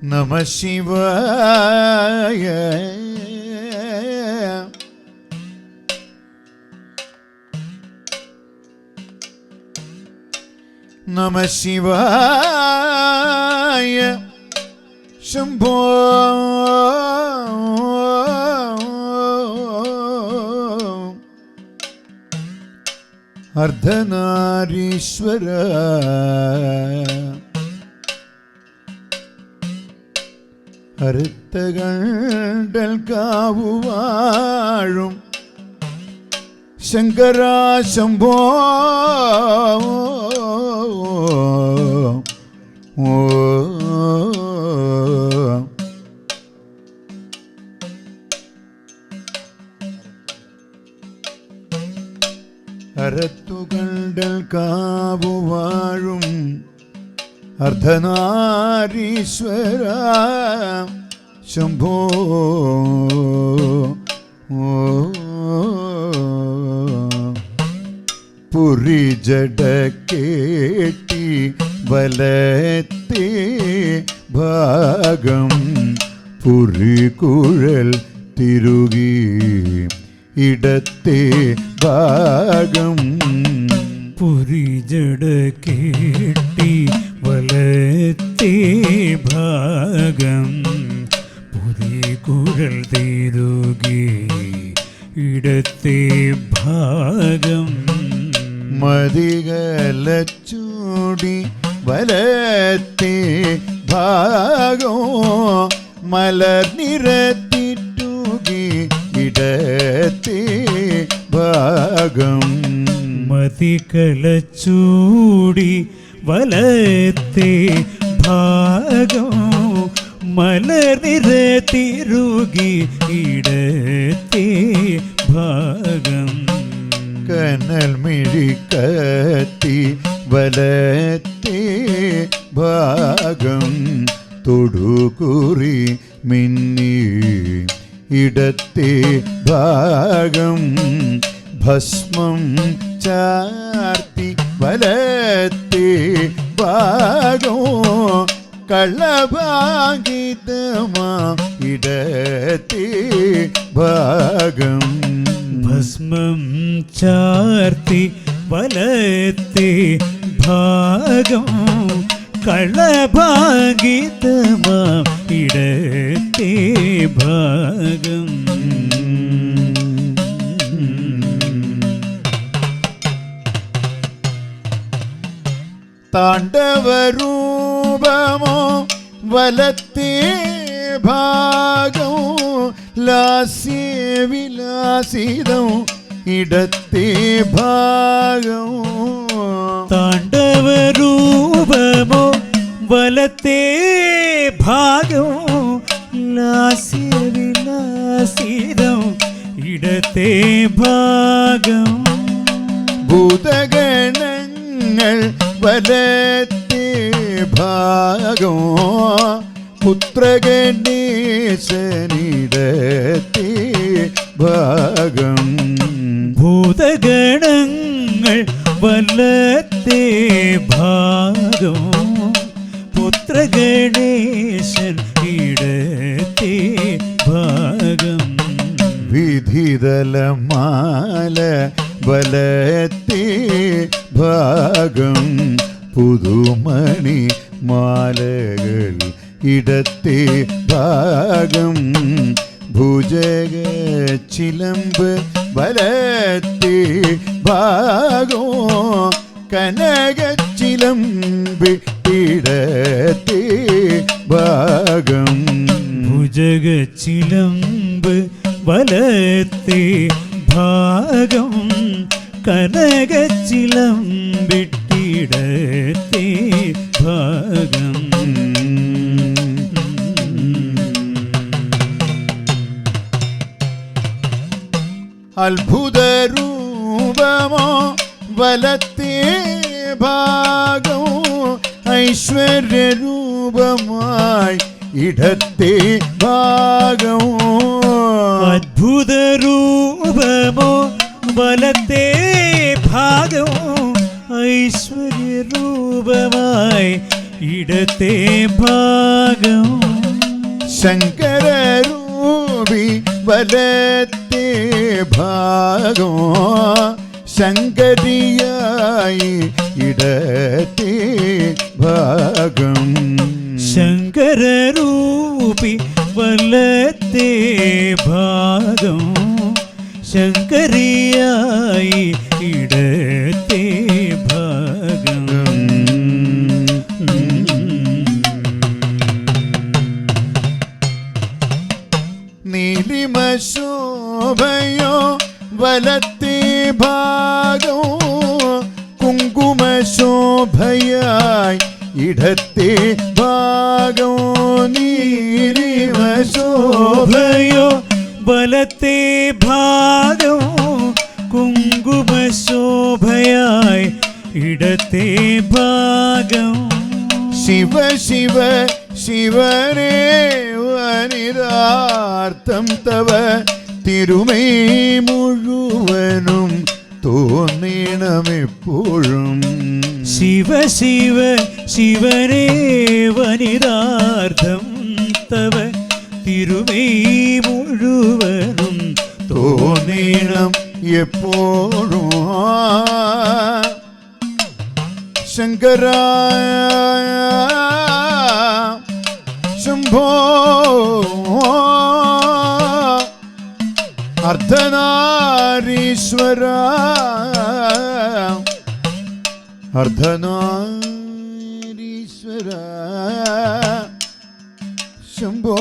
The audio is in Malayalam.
നമ ശിവായ നമ ശിവായ ശംഭോ അർദ്ധനാരീശ്വര അറുത്തകണ്ടൽ കാവുവാഴും. ശങ്കരാശംഭോ. അരത്തുകണ്ടൽ കാവുവാഴും. അർദ്ധനാരീശ്വര ശംഭോ. പുരി ജട കേട്ടി വലത്തെ ഭാഗം പുരി കുഴൽ തിരുകി ഇടത്തെ ഭാഗം പുരി കേട്ടി വലത്തെ ഭാഗം പുതിയ കുഴൽ തീരുകി ഇടത്തെ ഭാഗം മതികലച്ചൂടി വലത്തെ ഭാഗോ മലർനിരത്തിട്ടുകി ഇടത്തെ ഭാഗം മതികലച്ചൂടി വലത്തെ ഭാഗം മലർനിര തിരുകി ഇടത്തെ ഭാഗം. കനൽ മിഴിക്കത്തി വലത്തെ ഭാഗം തൊടുകുറി മിന്നി ഇടത്തെ ഭാഗം ഭസ്മം ചാർത്തി വലത്തെ ഭാഗോ കള്ളഭാഗിതമാ ഇടത്തി ഭാഗം. ഭസ്മം ചാർത്തി വലത്തി ഭാഗം കളഭാഗിതമാം ഇടത്തെ ഭാഗം. താണ്ഡവരൂപമോ വലത്തേ ഭാഗം ലാസ്യവിലാസിതം ഇടത്തെ ഭാഗം. താണ്ഡവരൂപമോ വലത്തെ ഭാഗം ലാസ്യവിലാസിതം ഇടത്തെ ഭാഗം. ഭൂതഗണങ്ങൾ വലത്തേ ഭാഗം പുത്രഗണീശനിടത്തി ഭാഗം. ഭൂതഗണങ്ങൾ വലത്തെ ഭാഗം പുത്രഗണേശൻ ഇടത്തെ ഭാഗം. വിധിതലമാല വലത്തേ ഭാഗം പുതുമണി മാലകൾ ഇടത്തി ഭാഗം ഭുജക ചിലമ്പ് ബലത്തി ഭാഗോ കനക ചിലമ്പ് ഇടത്തി ഭാഗം ഭുജക ചിലമ്പ് വലത്തെ ഭാഗം കനകച്ചിലം വിട്ടിടത്തെ ഭാഗം. അത്ഭുതരൂപമോ വലത്തേ ഭാഗം ഐശ്വര്യരൂപമായി ഇടത്തെ ഭാഗം അത്ഭുതരൂപമോ വലത്തെ ഭാഗം ഐശ്വര്യരൂപമായി ഇടത്തെ ഭാഗം. ശങ്കരൂപി വലത്തെ ഭാഗം ശങ്കരിയായി ഇടത്തെ ഭാഗം. ശങ്കരരൂപി വലത്തെ ഭാഗം ശങ്കരിയായി ഇടത്തെ ഭാഗം. നീലിമ ശോഭയോ വലത്തെ ഭാഗോ കുങ്കുമ ശോഭയായി ഇടത്തെ ഭാഗോ നീലിമ ഭാഗം കുങ്കുമ ശോഭയായി ഇടത്തെ ഭാഗം. ശിവ ശിവ ശിവനേ വനിതാർത്ഥം തവ തിരുമേ മുഴുവനും തോന്നിണമെപ്പോഴും. ശിവ ശിവ ശിവനേ വനിതാർത്ഥം തവ തിരുമൈ മുഴുവനും തോന്നീണം എപ്പോഴും ശങ്കര ശംഭോ അർദ്ധനാരീശ്വര അർദ്ധനാരീശ്വര ശംഭോ